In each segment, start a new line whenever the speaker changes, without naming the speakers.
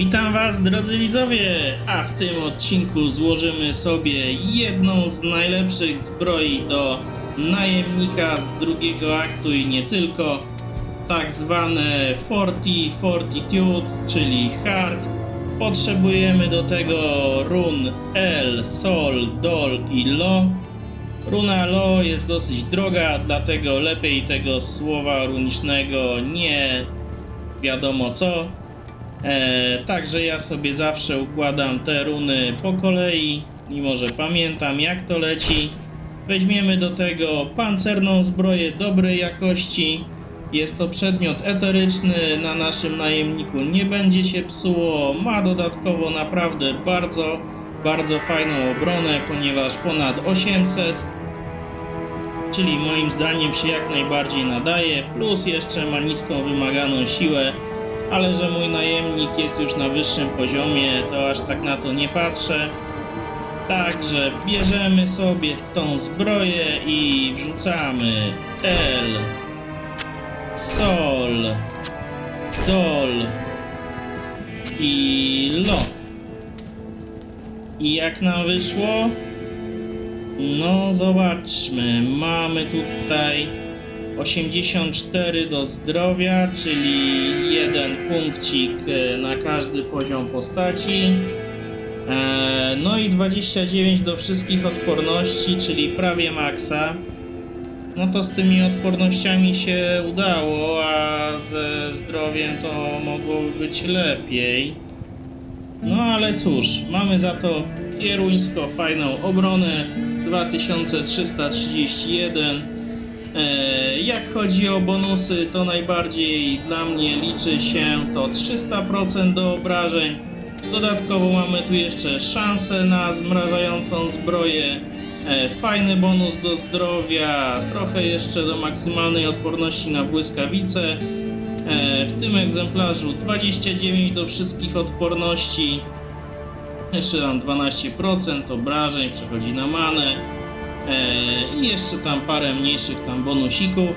Witam Was drodzy widzowie, a w tym odcinku złożymy sobie jedną z najlepszych zbroi do najemnika z drugiego aktu i nie tylko, tak zwane Forti Fortitude, czyli hard. Potrzebujemy do tego run L, Sol, Dol i Lo. Runa Lo jest dosyć droga, dlatego lepiej tego słowa runicznego nie wiadomo co. E, także ja sobie zawsze układam te runy po kolei, mimo że pamiętam jak to leci. Weźmiemy do tego pancerną zbroję dobrej jakości. Jest to przedmiot eteryczny, na naszym najemniku nie będzie się psuło. Ma dodatkowo naprawdę bardzo, bardzo fajną obronę, ponieważ ponad 800 czyli moim zdaniem się jak najbardziej nadaje, plus jeszcze ma niską wymaganą siłę, ale że mój najemnik jest już na wyższym poziomie, to aż tak na to nie patrzę. Także bierzemy sobie tą zbroję i wrzucamy L, Sol, Dol i Lo. I jak nam wyszło? No, zobaczmy. Mamy tutaj 84 do zdrowia, czyli jeden punkcik e, na każdy poziom postaci. E, No i 29 do wszystkich odporności, czyli prawie maksa. No to z tymi odpornościami się udało, a ze zdrowiem to mogłoby być lepiej. No ale cóż, mamy za to pieruńsko fajną obronę 2331. E, jak chodzi o bonusy, to najbardziej dla mnie liczy się to 300% do obrażeń. Dodatkowo mamy tu jeszcze szansę na zmrażającą zbroję. E, fajny bonus do zdrowia, trochę jeszcze do maksymalnej odporności na błyskawice. E, w tym egzemplarzu 29 do wszystkich odporności. Jeszcze tam 12% obrażeń przechodzi na manę. I jeszcze tam parę mniejszych tam bonusików.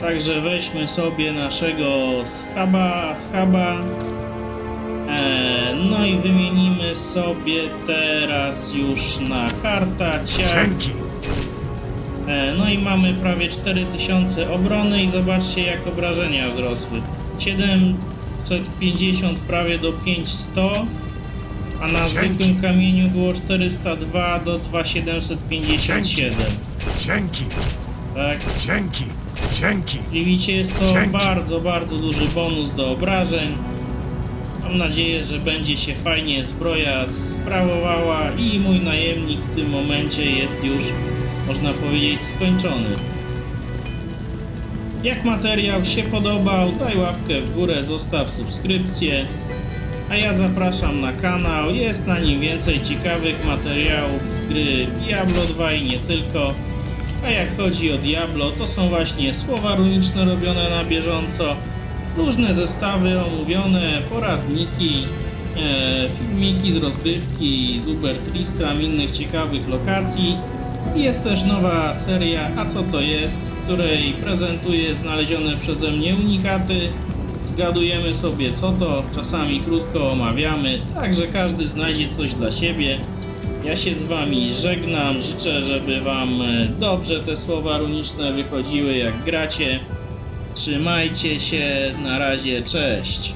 Także weźmy sobie naszego schaba, schaba. E, no i wymienimy sobie teraz już na kartaciach.
Dzięki.
E, No i mamy prawie 4000 obrony i zobaczcie jak obrażenia wzrosły. 750 prawie do 500, a na zwykłym kamieniu było 402 do 2757.
Dzięki.
Tak?
Dzięki. Dzięki.
I widzicie jest to
Dzięki.
bardzo, bardzo duży bonus do obrażeń. Mam nadzieję, że będzie się fajnie zbroja sprawowała i mój najemnik w tym momencie jest już, można powiedzieć, skończony. Jak materiał się podobał, daj łapkę w górę, zostaw subskrypcję. A ja zapraszam na kanał, jest na nim więcej ciekawych materiałów z gry Diablo 2 i nie tylko. A jak chodzi o Diablo, to są właśnie słowa runiczne robione na bieżąco, różne zestawy omówione, poradniki, e, filmiki z rozgrywki, z Uber Tristram, innych ciekawych lokacji. Jest też nowa seria A co to jest, w której prezentuję znalezione przeze mnie unikaty. Zgadujemy sobie co to, czasami krótko omawiamy, także każdy znajdzie coś dla siebie. Ja się z wami żegnam, życzę, żeby wam e, dobrze te słowa runiczne wychodziły jak gracie. Trzymajcie się, na razie, cześć.